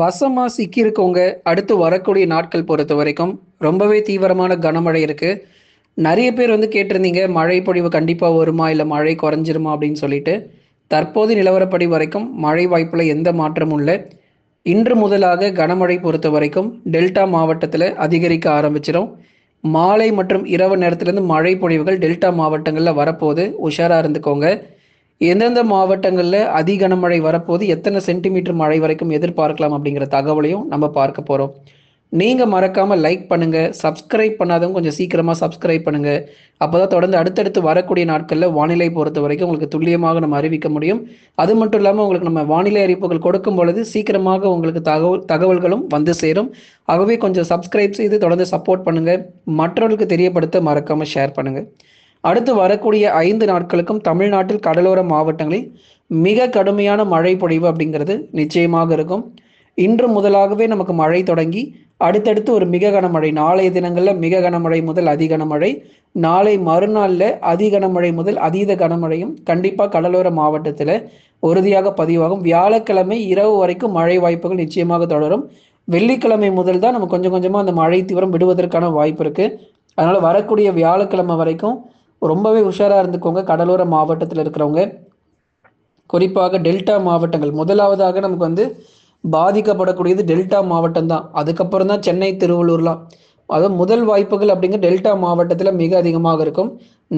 வசமாக சிக்கியிருக்கவங்க அடுத்து வரக்கூடிய நாட்கள் பொறுத்த வரைக்கும் ரொம்பவே தீவிரமான கனமழை இருக்குது நிறைய பேர் வந்து கேட்டிருந்தீங்க மழை பொழிவு கண்டிப்பாக வருமா இல்லை மழை குறைஞ்சிருமா அப்படின்னு சொல்லிட்டு. தற்போது நிலவரப்படி வரைக்கும் மழை வாய்ப்பில் எந்த மாற்றமும் இல்லை. இன்று முதலாக கனமழை பொறுத்த வரைக்கும் டெல்டா மாவட்டத்தில் அதிகரிக்க ஆரம்பிச்சிடும் மாலை மற்றும் இரவு நேரத்திலேருந்து மழை பொழிவுகள் டெல்டா மாவட்டங்களில் வரப்போகுது. உஷாராக இருந்துக்கோங்க. எந்தெந்த மாவட்டங்களில் அதி கனமழை வரப்போது எத்தனை சென்டிமீட்டர் மழை வரைக்கும் எதிர்பார்க்கலாம் அப்படிங்கிற தகவலையும் நம்ம பார்க்க போகிறோம் நீங்கள் மறக்காமல் லைக் பண்ணுங்கள் சப்ஸ்கிரைப் பண்ணாதவங்க கொஞ்சம் சீக்கிரமாக சப்ஸ்கிரைப் பண்ணுங்கள் அப்போ தான் தொடர்ந்து அடுத்தடுத்து வரக்கூடிய நாட்களில் வானிலை பொறுத்த வரைக்கும் உங்களுக்கு துல்லியமாக நம்ம அறிவிக்க முடியும். அது மட்டும் இல்லாமல் உங்களுக்கு நம்ம வானிலை அறிவிப்புகள் கொடுக்கும் பொழுது சீக்கிரமாக உங்களுக்கு தகவல் தகவல்களும் வந்து சேரும். ஆகவே கொஞ்சம் சப்ஸ்கிரைப் செய்து தொடர்ந்து சப்போர்ட் பண்ணுங்கள் மற்றவர்களுக்கு தெரியப்படுத்த மறக்காமல் ஷேர் பண்ணுங்கள் அடுத்து வரக்கூடிய ஐந்து நாட்களுக்கும் தமிழ்நாட்டில் கடலோர மாவட்டங்களில் மிக கடுமையான மழை பொழிவு அப்படிங்கிறது நிச்சயமாக இருக்கும். இன்று முதலாகவே நமக்கு மழை தொடங்கி அடுத்தடுத்து ஒரு மிக கனமழை நாளைய தினங்களில் மிக கனமழை முதல் அதி கனமழை நாளை மறுநாளில் அதி கனமழை முதல் அதீத கனமழையும் கண்டிப்பாக கடலோர மாவட்டத்தில் உறுதியாக பதிவாகும். வியாழக்கிழமை இரவு வரைக்கும் மழை வாய்ப்புகள் நிச்சயமாக தொடரும். வெள்ளிக்கிழமை முதல் தான் நம்ம கொஞ்சம் கொஞ்சமாக அந்த மழை தீவிரம் விடுவதற்கான வாய்ப்பு இருக்குது அதனால் வரக்கூடிய வியாழக்கிழமை வரைக்கும் ரொம்பவே உஷாராக இருந்துக்கோங்க. கடலோர மாவட்டத்தில் இருக்கிறவங்க. குறிப்பாக டெல்டா மாவட்டங்கள். முதலாவதாக நமக்கு வந்து பாதிக்கப்படக்கூடியது டெல்டா மாவட்டம் தான் அதுக்கப்புறம் தான் சென்னை திருவள்ளூர்லாம். அதாவது முதல் வாய்ப்புகள் அப்படிங்கிற டெல்டா மாவட்டத்தில் மிக அதிகமாக இருக்கும்.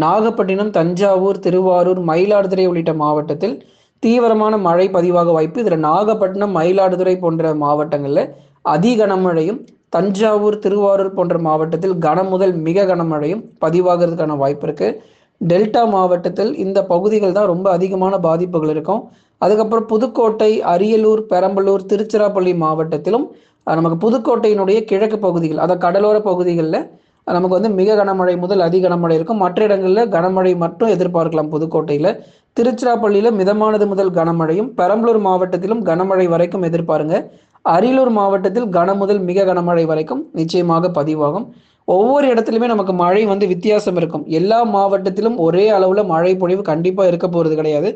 நாகப்பட்டினம் தஞ்சாவூர் திருவாரூர் மயிலாடுதுறை உள்ளிட்ட மாவட்டத்தில் தீவிரமான மழை பதிவாக வாய்ப்பு. இதில் நாகப்பட்டினம் மயிலாடுதுறை போன்ற மாவட்டங்களில் அதி கனமழையும் தஞ்சாவூர் திருவாரூர் போன்ற மாவட்டத்தில் கனம் முதல் மிக கனமழையும் பதிவாகிறதுக்கான வாய்ப்பு இருக்கு. டெல்டா மாவட்டத்தில் இந்த பகுதிகள் தான் ரொம்ப அதிகமான பாதிப்புகள் இருக்கும். அதுக்கப்புறம் புதுக்கோட்டை அரியலூர் பெரம்பலூர் திருச்சிராப்பள்ளி மாவட்டத்திலும் நமக்கு புதுக்கோட்டையினுடைய கிழக்கு பகுதிகள் அதாவது கடலோர பகுதிகளில் நமக்கு வந்து மிக கனமழை முதல் அதி கனமழை இருக்கும். மற்ற இடங்களில் கனமழை மட்டும் எதிர்பார்க்கலாம் புதுக்கோட்டையில். திருச்சிராப்பள்ளியில் மிதமானது முதல் கனமழையும் பெரம்பலூர் மாவட்டத்திலும் கனமழை வரைக்கும் எதிர்பாருங்க. அரியலூர் மாவட்டத்தில் கன முதல் மிக கனமழை வரைக்கும் நிச்சயமாக பதிவாகும். ஒவ்வொரு இடத்துலையுமே நமக்கு மழை வந்து வித்தியாசம் இருக்கும். எல்லா மாவட்டத்திலும் ஒரே அளவில் மழை பொழிவு கண்டிப்பாக இருக்க போகிறது கிடையாது.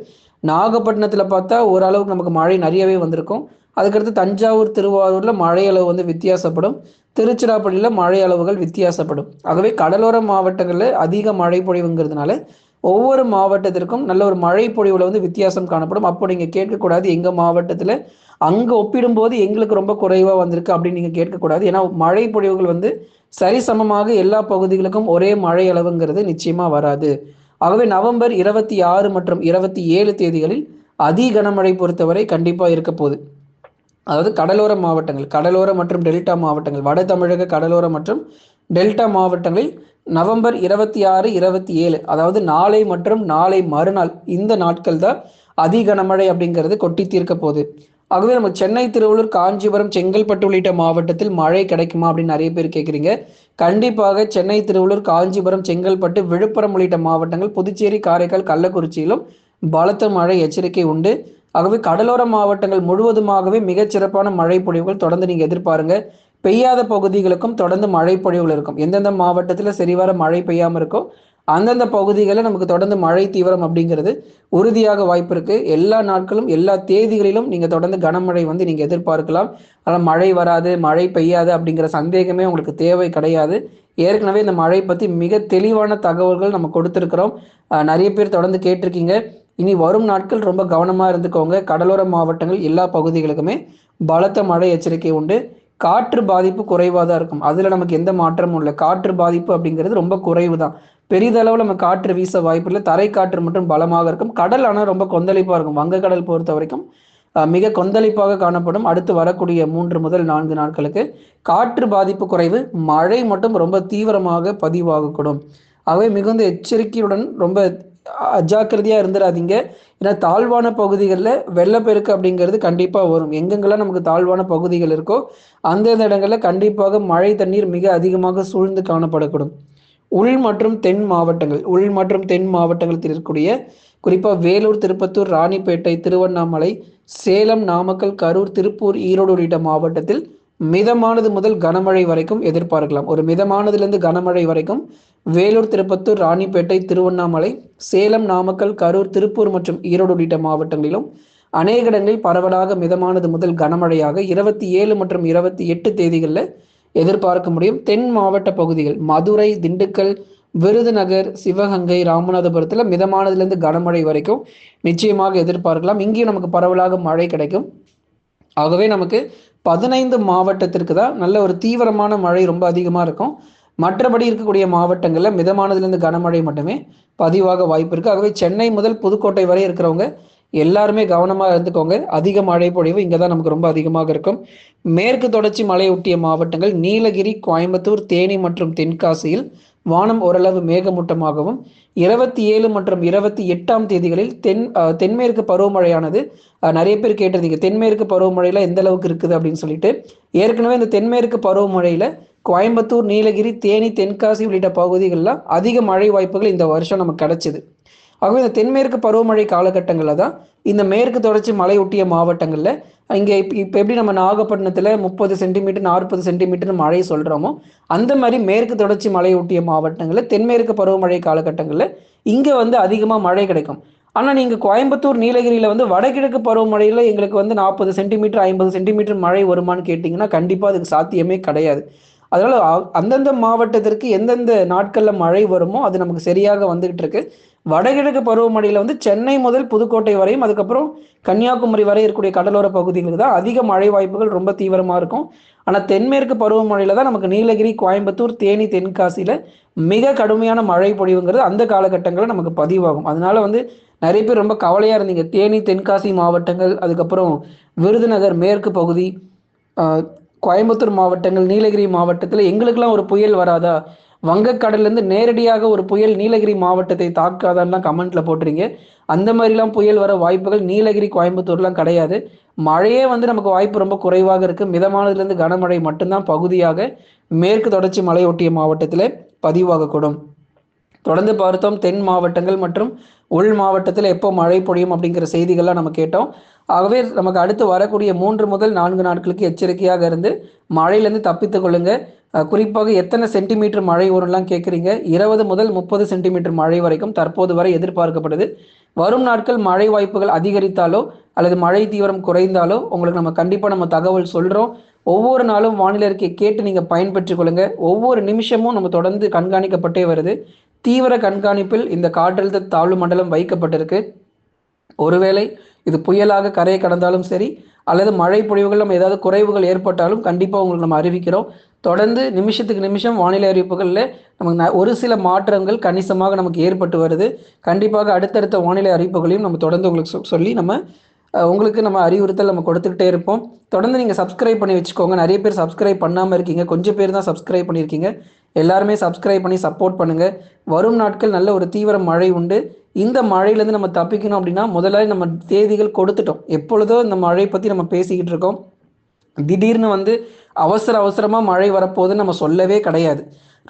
நாகப்பட்டினத்தில் பார்த்தா ஓரளவுக்கு நமக்கு மழை நிறையவே வந்திருக்கும். அதுக்கடுத்து தஞ்சாவூர் திருவாரூரில் மழை அளவு வந்து வித்தியாசப்படும். திருச்சிராப்பள்ளியில் மழை அளவுகள் வித்தியாசப்படும். ஆகவே கடலோர மாவட்டங்களில் அதிக மழை பொழிவுங்கிறதுனால ஒவ்வொரு மாவட்டத்திற்கும் நல்ல ஒரு மழை பொழிவில் வந்து வித்தியாசம் காணப்படும். அப்போ நீங்கள் கேட்கக்கூடாது எங்கள் மாவட்டத்தில் அங்க ஒப்பிடும்போது எங்களுக்கு ரொம்ப குறைவா வந்திருக்கு அப்படின்னு நீங்க கேட்கக்கூடாது ஏன்னா மழை பொழிவுகள் வந்து சரிசமமாக எல்லா பகுதிகளுக்கும் ஒரே மழை அளவுங்கிறது நிச்சயமா வராது. ஆகவே நவம்பர் இருபத்தி ஆறு மற்றும் இருபத்தி ஏழு தேதிகளில் அதி கனமழை பொறுத்தவரை கண்டிப்பா இருக்க போகுது. அதாவது கடலோர மாவட்டங்கள் கடலோர மற்றும் டெல்டா மாவட்டங்கள் வட தமிழக கடலோர மற்றும் டெல்டா மாவட்டங்களில் நவம்பர் இருபத்தி ஆறு இருபத்தி ஏழு அதாவது நாளை மற்றும் நாளை மறுநாள் இந்த நாட்கள் தான் அதி கனமழை அப்படிங்கிறது கொட்டி தீர்க்க போகுது. ஆகவே நம்ம சென்னை திருவள்ளூர் காஞ்சிபுரம் செங்கல்பட்டு உள்ளிட்ட மாவட்டத்தில் மழை கிடைக்குமா அப்படின்னு நிறைய பேர் கேட்குறீங்க கண்டிப்பாக சென்னை திருவள்ளூர் காஞ்சிபுரம் செங்கல்பட்டு விழுப்புரம் உள்ளிட்ட மாவட்டங்கள் புதுச்சேரி காரைக்கால் கள்ளக்குறிச்சியிலும் பலத்த மழை எச்சரிக்கை உண்டு. ஆகவே கடலோர மாவட்டங்கள் முழுவதுமாகவே மிகச்சிறப்பான மழை பொழிவுகள் தொடர்ந்து நீங்கள் எதிர்பாருங்க. பெய்யாத பகுதிகளுக்கும் தொடர்ந்து மழை பொழிவுகள் இருக்கும். எந்தெந்த மாவட்டத்தில் சரிவர மழை பெய்யாமல் இருக்கோ அந்தந்த பகுதிகளில் நமக்கு தொடர்ந்து மழை தீவிரம் அப்படிங்கிறது உறுதியாக வாய்ப்பு இருக்கு. எல்லா நாட்களும் எல்லா தேதிகளிலும் நீங்க தொடர்ந்து கனமழை வந்து நீங்க எதிர்பார்க்கலாம். ஆனால் மழை வராது மழை பெய்யாது அப்படிங்கிற சந்தேகமே உங்களுக்கு தேவை கிடையாது. ஏற்கனவே இந்த மழை பத்தி மிக தெளிவான தகவல்கள் நம்ம கொடுத்துருக்கிறோம். நிறைய பேர் தொடர்ந்து கேட்டிருக்கீங்க. இனி வரும் நாட்கள் ரொம்ப கவனமா இருந்துக்கோங்க. கடலோர மாவட்டங்கள் எல்லா பகுதிகளுக்குமே பலத்த மழை எச்சரிக்கை உண்டு. காற்று பாதிப்பு குறைவாக தான் இருக்கும். அதில் நமக்கு எந்த மாற்றமும் இல்லை. காற்று பாதிப்பு அப்படிங்கிறது ரொம்ப குறைவு தான் பெரிதளவில் நம்ம காற்று வீச வாய்ப்பு இல்லை. தரை காற்று மட்டும் பலமாக இருக்கும். கடல் ஆனால் ரொம்ப கொந்தளிப்பாக இருக்கும். வங்கக்கடல் பொறுத்த வரைக்கும் மிக கொந்தளிப்பாக காணப்படும். அடுத்து வரக்கூடிய மூன்று முதல் நான்கு நாட்களுக்கு காற்று பாதிப்பு குறைவு மழை மட்டும் ரொம்ப தீவிரமாக பதிவாகக்கூடும். ஆகவே மிகுந்த எச்சரிக்கையுடன் ரொம்ப அஜாக்கிரதையா இருந்துடாதீங்க ஏன்னா தாழ்வான பகுதிகளில் வெள்ளப்பெருக்கு அப்படிங்கிறது கண்டிப்பாக வரும். எங்கெங்கெல்லாம் நமக்கு தாழ்வான பகுதிகள் இருக்கோ அந்தந்த இடங்களில் கண்டிப்பாக மழை தண்ணீர் மிக அதிகமாக சூழ்ந்து காணப்படக்கூடும். உள் மற்றும் தென் மாவட்டங்கள். உள் மற்றும் தென் மாவட்டங்களில் இருக்கக்கூடிய குறிப்பாக வேலூர் திருப்பத்தூர் ராணிப்பேட்டை திருவண்ணாமலை சேலம் நாமக்கல் கரூர் திருப்பூர் ஈரோடு உள்ளிட்ட மாவட்டத்தில் மிதமானது முதல் கனமழை வரைக்கும் எதிர்பார்க்கலாம். ஒரு மிதமானதுலேருந்து கனமழை வரைக்கும் வேலூர் திருப்பத்தூர் ராணிப்பேட்டை திருவண்ணாமலை சேலம் நாமக்கல் கரூர் திருப்பூர் மற்றும் ஈரோடு உள்ளிட்ட மாவட்டங்களிலும் அநேக இடங்களில் பரவலாக மிதமானது முதல் கனமழையாக இருபத்தி ஏழு மற்றும் இருபத்தி எட்டு தேதிகளில் எதிர்பார்க்க முடியும். தென் மாவட்ட பகுதிகள் மதுரை திண்டுக்கல் விருதுநகர் சிவகங்கை ராமநாதபுரத்தில் மிதமானதுலேருந்து கனமழை வரைக்கும் நிச்சயமாக எதிர்பார்க்கலாம். இங்கேயும் நமக்கு பரவலாக மழை கிடைக்கும். ஆகவே நமக்கு பதினைந்து மாவட்டத்திற்கு தான் நல்ல ஒரு தீவிரமான மழை ரொம்ப அதிகமாக இருக்கும். மற்றபடி இருக்கக்கூடிய மாவட்டங்களில் மிதமானதுலேருந்து கனமழை மட்டுமே பதிவாக வாய்ப்பு இருக்குது ஆகவே சென்னை முதல் புதுக்கோட்டை வரை இருக்கிறவங்க எல்லாருமே கவனமாக இருந்துக்கோங்க. அதிக மழை பொழிவு இங்கே தான் நமக்கு ரொம்ப அதிகமாக இருக்கும். மேற்கு தொடர்ச்சி மலை ஒட்டிய மாவட்டங்கள் நீலகிரி கோயம்புத்தூர் தேனி மற்றும் தென்காசியில் வானம் ஓரளவு மேகமூட்டமாகவும் இருபத்தி ஏழு மற்றும் இருபத்தி எட்டாம் தேதிகளில் தென் தென்மேற்கு பருவமழையானது நிறைய பேர் கேட்டிருந்தீங்க. தென்மேற்கு பருவமழையில் எந்த அளவுக்கு இருக்குது அப்படின்னு சொல்லிட்டு ஏற்கனவே இந்த தென்மேற்கு பருவமழையில் கோயம்புத்தூர் நீலகிரி தேனி தென்காசி உள்ளிட்ட பகுதிகளில் அதிக மழை வாய்ப்புகள் இந்த வருஷம் நமக்கு கிடைச்சிது. ஆகவே இந்த தென்மேற்கு பருவமழை காலகட்டங்களில் தான் இந்த மேற்கு தொடர்ச்சி மலை ஒட்டிய மாவட்டங்களில் இங்கே இப்போ இப்போ எப்படி நம்ம நாகப்பட்டினத்தில் முப்பது சென்டிமீட்டர் நாற்பது சென்டிமீட்டர் மழை சொல்கிறோமோ அந்த மாதிரி மேற்கு தொடர்ச்சி மலை ஒட்டிய மாவட்டங்களில் தென்மேற்கு பருவமழை காலகட்டங்களில் இங்கே வந்து அதிகமாக மழை கிடைக்கும். ஆனால் நீங்கள் கோயம்புத்தூர் நீலகிரியில் வந்து வடகிழக்கு பருவமழையில் எங்களுக்கு வந்து நாற்பது சென்டிமீட்டர் ஐம்பது சென்டிமீட்டர் மழை வருமானு கேட்டிங்கன்னா கண்டிப்பாக அதுக்கு சாத்தியமே கிடையாது. அதனால் அந்தந்த மாவட்டத்திற்கு எந்தெந்த நாட்களில் மழை வருமோ அது நமக்கு சரியாக வந்துகிட்டு இருக்கு வடகிழக்கு பருவமழையில் வந்து சென்னை முதல் புதுக்கோட்டை வரையும் அதுக்கப்புறம் கன்னியாகுமரி வரை இருக்கக்கூடிய கடலோர பகுதிகளுக்கு தான் அதிக மழை வாய்ப்புகள் ரொம்ப தீவிரமாக இருக்கும். ஆனால் தென்மேற்கு பருவமழையில தான் நமக்கு நீலகிரி கோயம்புத்தூர் தேனி தென்காசியில் மிக கடுமையான மழை பொழிவுங்கிறது அந்த காலகட்டங்களில் நமக்கு பதிவாகும். அதனால வந்து நிறைய பேர் ரொம்ப கவலையாக இருந்தீங்க. தேனி தென்காசி மாவட்டங்கள் அதுக்கப்புறம் விருதுநகர் மேற்கு பகுதி கோயம்புத்தூர் மாவட்டங்கள் நீலகிரி மாவட்டத்தில் எங்களுக்கெல்லாம் ஒரு புயல் வராதா? வங்கக்கடல்லேருந்து நேரடியாக ஒரு புயல் நீலகிரி மாவட்டத்தை தாக்காதான்லாம் கமெண்ட்ல போட்டுறீங்க அந்த மாதிரிலாம் புயல் வர வாய்ப்புகள் நீலகிரி கோயம்புத்தூர்லாம் கிடையாது. மழையே வந்து நமக்கு வாய்ப்பு ரொம்ப குறைவாக இருக்கு. மிதமானதுலேருந்து கனமழை மட்டும்தான் பகுதியாக மேற்கு தொடர்ச்சி மலையொட்டிய மாவட்டத்தில் பதிவாகக்கூடும். தொடர்ந்து பார்த்தோம் தென் மாவட்டங்கள் மற்றும் உள் மாவட்டத்தில் எப்போ மழை பொழியும் அப்படிங்கிற செய்திகள்லாம் நம்ம கேட்டோம். ஆகவே நமக்கு அடுத்து வரக்கூடிய மூன்று முதல் நான்கு நாட்களுக்கு எச்சரிக்கையாக இருந்து மழையிலேருந்து தப்பித்து கொள்ளுங்க. குறிப்பாக எத்தனை சென்டிமீட்டர் மழை வரும்லாம் கேட்குறீங்க இருபது முதல் முப்பது சென்டிமீட்டர் மழை வரைக்கும் தற்போது வரை எதிர்பார்க்கப்படுது. வரும் நாட்கள் மழை வாய்ப்புகள் அதிகரித்தாலோ அல்லது மழை தீவிரம் குறைந்தாலோ உங்களுக்கு நம்ம கண்டிப்பாக நம்ம தகவல் சொல்கிறோம் ஒவ்வொரு நாளும் வானிலை அறிக்கை கேட்டு நீங்கள் பயன்பெற்றுக் கொள்ளுங்க. ஒவ்வொரு நிமிஷமும் நம்ம தொடர்ந்து கண்காணிக்கப்பட்டே வருது. தீவிர கண்காணிப்பில் இந்த காற்றழுத்த தாழ்வு மண்டலம் வைக்கப்பட்டிருக்கு. ஒருவேளை இது புயலாக கரையை கடந்தாலும் சரி அல்லது மழை பொழிவுகள் நம்ம ஏதாவது குறைவுகள் ஏற்பட்டாலும் கண்டிப்பாக உங்களுக்கு நம்ம அறிவிக்கிறோம். தொடர்ந்து நிமிஷத்துக்கு நிமிஷம் வானிலை அறிவிப்புகளில் நமக்கு ஒரு சில மாற்றங்கள் கணிசமாக நமக்கு ஏற்பட்டு வருது. கண்டிப்பாக அடுத்தடுத்த வானிலை அறிவிப்புகளையும் நம்ம தொடர்ந்து உங்களுக்கு சொல்லி நம்ம உங்களுக்கு நம்ம அறிவுறுத்தல் நம்ம கொடுத்துக்கிட்டே இருப்போம். தொடர்ந்து நீங்கள் சப்ஸ்கிரைப் பண்ணி வச்சுக்கோங்க. நிறைய பேர் சப்ஸ்கிரைப் பண்ணாமல் இருக்கீங்க. கொஞ்சம் பேர் தான் சப்ஸ்கிரைப் பண்ணியிருக்கீங்க. எல்லாருமே சப்ஸ்கிரைப் பண்ணி சப்போர்ட் பண்ணுங்கள் வரும் நாட்கள் நல்ல ஒரு தீவிர மழை உண்டு. இந்த மழையிலேருந்து நம்ம தப்பிக்கணும் அப்படின்னா முதல்ல நம்ம தேதிகள் கொடுத்துட்டோம். எப்பொழுதோ இந்த மழை பற்றி நம்ம பேசிக்கிட்டு இருக்கோம். திடீர்னு வந்து அவசர அவசரமாக மழை வரப்போகுதுன்னு நம்ம சொல்லவே கிடையாது.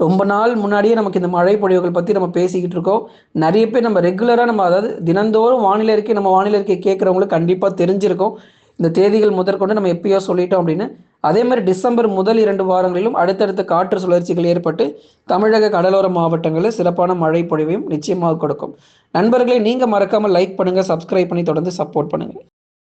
ரொம்ப நாள் முன்னாடியே நமக்கு இந்த மழை பொழிவுகள் பற்றி நம்ம பேசிக்கிட்டு இருக்கோம். நிறைய பேர் நம்ம ரெகுலராக நம்ம அதாவது தினந்தோறும் வானிலை இருக்கை நம்ம வானிலை இருக்கை கேட்குறவங்களுக்கு கண்டிப்பாக தெரிஞ்சிருக்கும். இந்த தேதிகள் முதற்கொண்டு நம்ம எப்பயோ சொல்லிட்டோம் அப்படின்னு அதே மாதிரி டிசம்பர் முதல் இரண்டு வாரங்களிலும் அடுத்தடுத்த காற்று சுழற்சிகள் ஏற்பட்டு தமிழக கடலோர மாவட்டங்களில் சிறப்பான மழை பொழிவையும் நிச்சயமாக கொடுக்கும். நண்பர்களை நீங்கள் மறக்காமல் லைக் பண்ணுங்கள் சப்ஸ்கிரைப் பண்ணி தொடர்ந்து சப்போர்ட் பண்ணுங்கள்